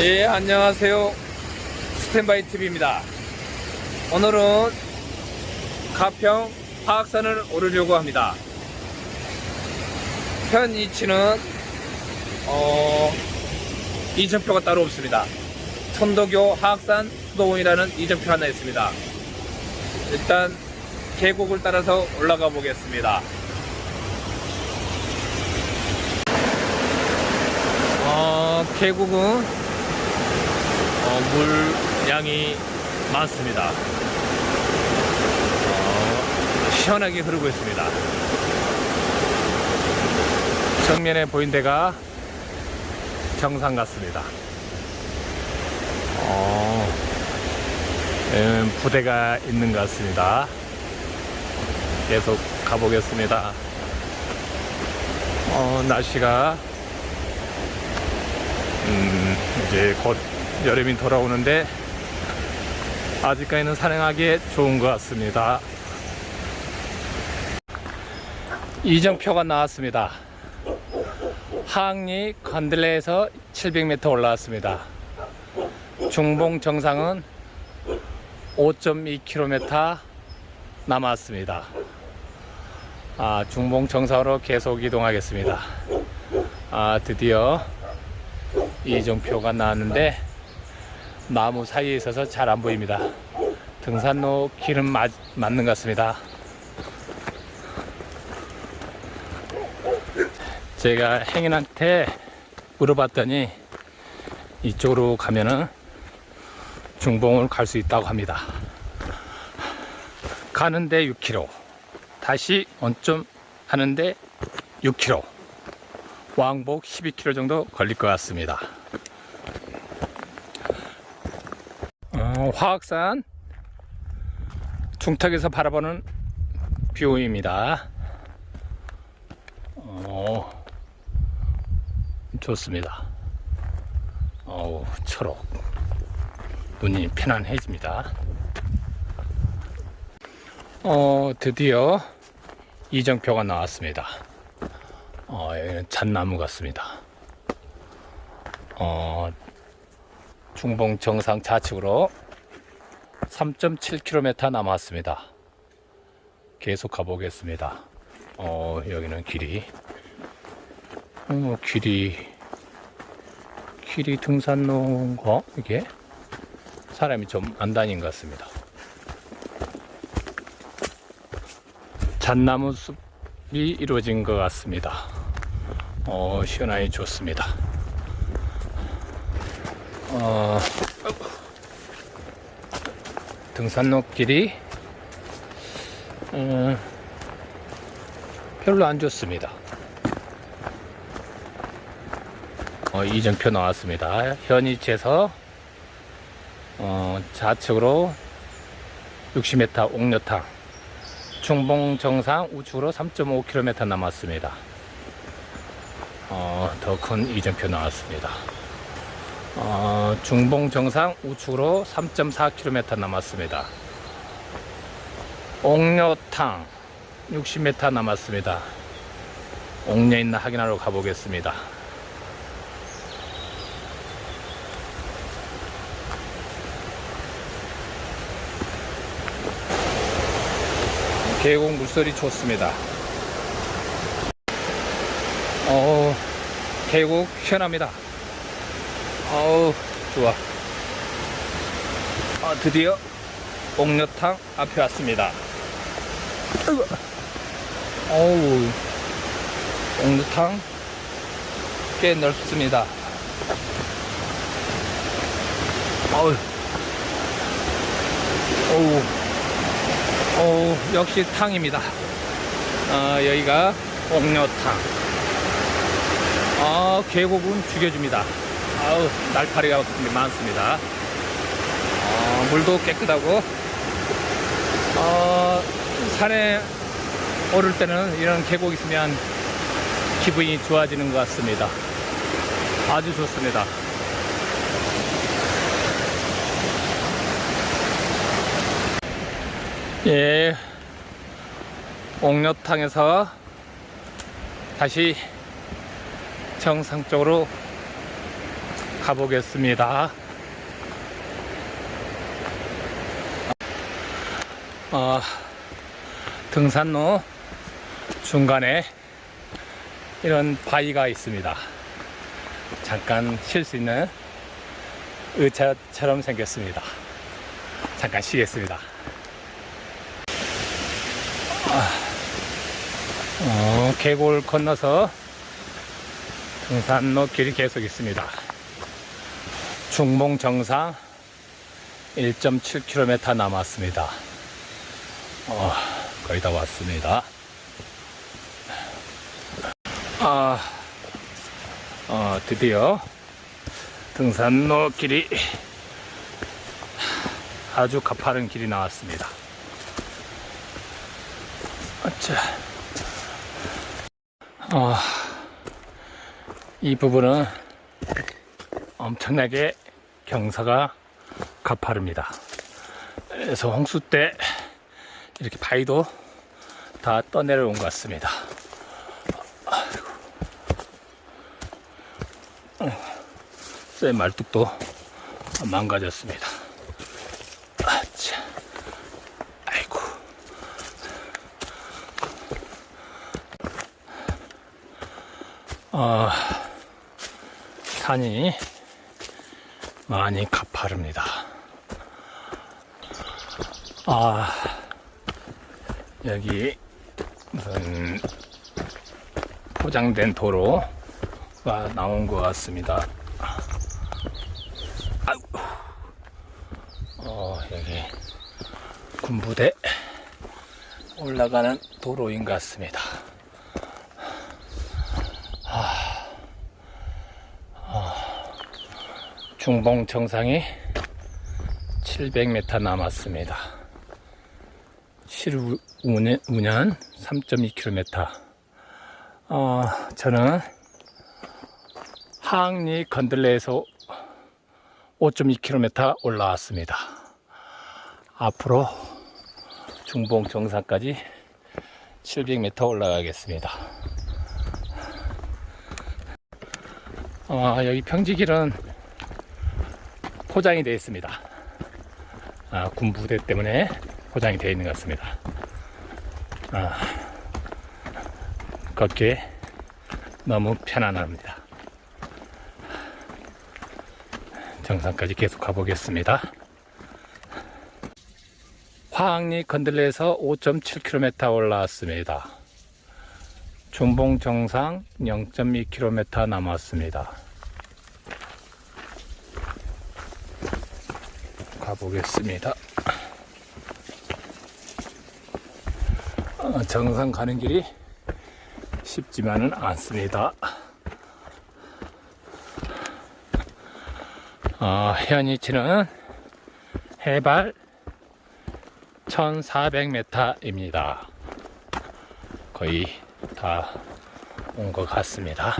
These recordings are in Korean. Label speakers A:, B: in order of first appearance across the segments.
A: 예, 안녕하세요. 스탠바이 TV입니다. 오늘은 가평 화학산을 오르려고 합니다. 현 위치는 어, 이정표가 따로 없습니다. 천도교 화학산 수도원이라는 이정표 하나 있습니다. 일단 계곡을 따라서 올라가 보겠습니다. 어, 계곡은 어, 물 양이 많습니다. 어, 시원하게 흐르고 있습니다. 정면에 보인 데가 정상 같습니다. 어, 음, 부대가 있는 것 같습니다. 계속 가보겠습니다. 어, 날씨가 음, 이제 곧 여름이 돌아오는데 아직까지는 산행하기에 좋은 것 같습니다. 이정표가 나왔습니다. 하항리 건들레에서 700m 올라왔습니다. 중봉 정상은 5.2km 남았습니다. 아, 중봉 정상으로 계속 이동하겠습니다. 아, 드디어 이정표가 나왔는데 나무 사이에 있어서 잘 안 보입니다. 등산로 길은 맞, 맞는 것 같습니다. 제가 행인한테 물어봤더니 이쪽으로 가면은 중봉을 갈 수 있다고 합니다. 가는데 6km, 다시 원점 하는데 6km. 왕복 12km 정도 걸릴 것 같습니다. 어, 화학산 중턱에서 바라보는 뷰입니다. 어, 좋습니다. 어우, 초록. 눈이 편안해집니다. 어, 드디어 이정표가 나왔습니다. 어, 여기는 잣나무 같습니다. 어, 중봉 정상 좌측으로 3.7km 남았습니다. 계속 가보겠습니다. 어, 여기는 길이, 어, 길이, 길이 등산로인가? 이게? 사람이 좀 안 다닌 것 같습니다. 잣나무 숲이 이루어진 것 같습니다. 어, 시원하니 좋습니다. 어, 등산로 길이 어, 별로 안 좋습니다. 어, 이정표 나왔습니다. 현 위치에서 어, 좌측으로 60m 옥녀탕 중봉 정상 우측으로 3.5km 남았습니다. 어, 더 큰 이정표 나왔습니다. 어, 중봉 정상 우측으로 3.4km 남았습니다. 옥녀탕 60m 남았습니다. 옥녀 있나 확인하러 가보겠습니다. 계곡 물소리 좋습니다. 어, 계곡 시원합니다. 어우, 좋아. 아, 드디어 옥녀탕 앞에 왔습니다. 어우, 옥녀탕 꽤 넓습니다. 어우, 어우, 어우, 역시 탕입니다. 아, 여기가 옥녀탕. 아, 계곡은 죽여줍니다. 아우, 날파리가 많습니다. 어, 물도 깨끗하고, 어, 산에 오를 때는 이런 계곡 있으면 기분이 좋아지는 것 같습니다. 아주 좋습니다. 예, 옥녀탕에서 다시 정상 쪽으로 가보겠습니다. 어, 등산로 중간에 이런 바위가 있습니다. 잠깐 쉴 수 있는 의자처럼 생겼습니다. 잠깐 쉬겠습니다. 어, 계곡을 건너서 등산로 길이 계속 있습니다. 중봉 정상 1.7km 남았습니다. 어, 거의 다 왔습니다. 아, 어, 드디어 등산로 길이 아주 가파른 길이 나왔습니다. 아차. 어, 이 부분은 엄청나게 경사가 가파릅니다. 그래서 홍수 때 이렇게 바위도 다 떠내려온 것 같습니다. 쇠 말뚝도 망가졌습니다. 아차. 아이고. 아, 산이 많이 가파릅니다. 아, 여기 무슨 포장된 도로가 나온 것 같습니다. 어, 여기 군부대 올라가는 도로인 것 같습니다. 중봉 정상이 700m 남았습니다. 실우 운연 3.2km. 어, 저는 하항리 건들레에서 5.2km 올라왔습니다. 앞으로 중봉 정상까지 700m 올라가겠습니다. 어, 여기 평지길은 포장이 되어 있습니다. 아, 군부대 때문에 포장이 되어 있는 것 같습니다. 아, 걷기 너무 편안합니다. 정상까지 계속 가보겠습니다. 화학리 건들레에서 5.7km 올라왔습니다. 중봉 정상 0.2km 남았습니다. 가보겠습니다. 어, 정상 가는 길이 쉽지만은 않습니다. 어, 현 위치는 해발 1400m입니다. 거의 다 온 것 같습니다.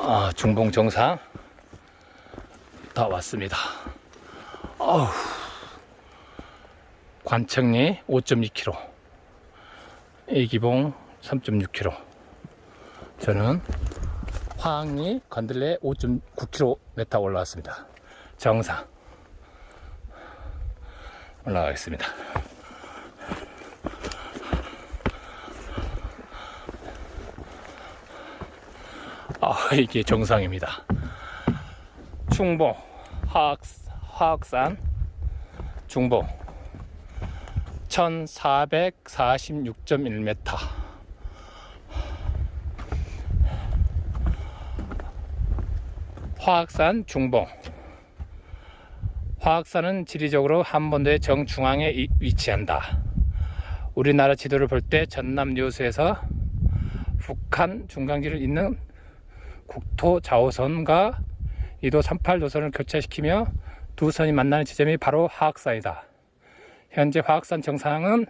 A: 아, 중봉 정상 다 왔습니다. 어우, 관청리 5.2km, A기봉 3.6km. 저는 화항리 건들레 5.9km 올라왔습니다. 정상 올라가겠습니다. 아, 이게 정상입니다. 중봉 화학, 화학산 중봉 1446.1m 화학산 중봉 화학산은 지리적으로 한반도의 정중앙에 이- 위치한다. 우리나라 지도를 볼 때 전남 요수에서 북한 중간지를 잇는 국토 좌우선과 이도 38 노선을 교차시키며 두 선이 만나는 지점이 바로 화학산이다. 현재 화학산 정상은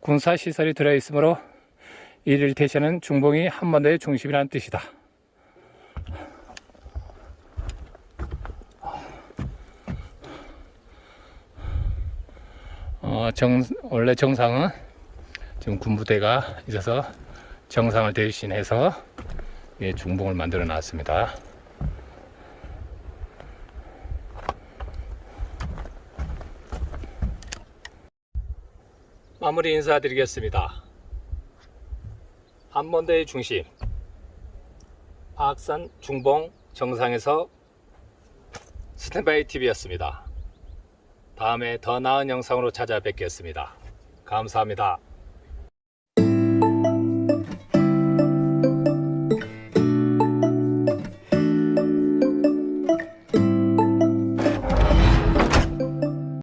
A: 군사시설이 들어있으므로 이를 대시하는 중봉이 한반도의 중심이라는 뜻이다. 어, 정, 원래 정상은 지금 군부대가 있어서 정상을 대신해서 예, 중봉을 만들어 놨습니다. 마무리 인사드리겠습니다. 한번대의 중심 악산 중봉 정상에서 스탠바이 TV였습니다. 다음에 더 나은 영상으로 찾아뵙겠습니다. 감사합니다.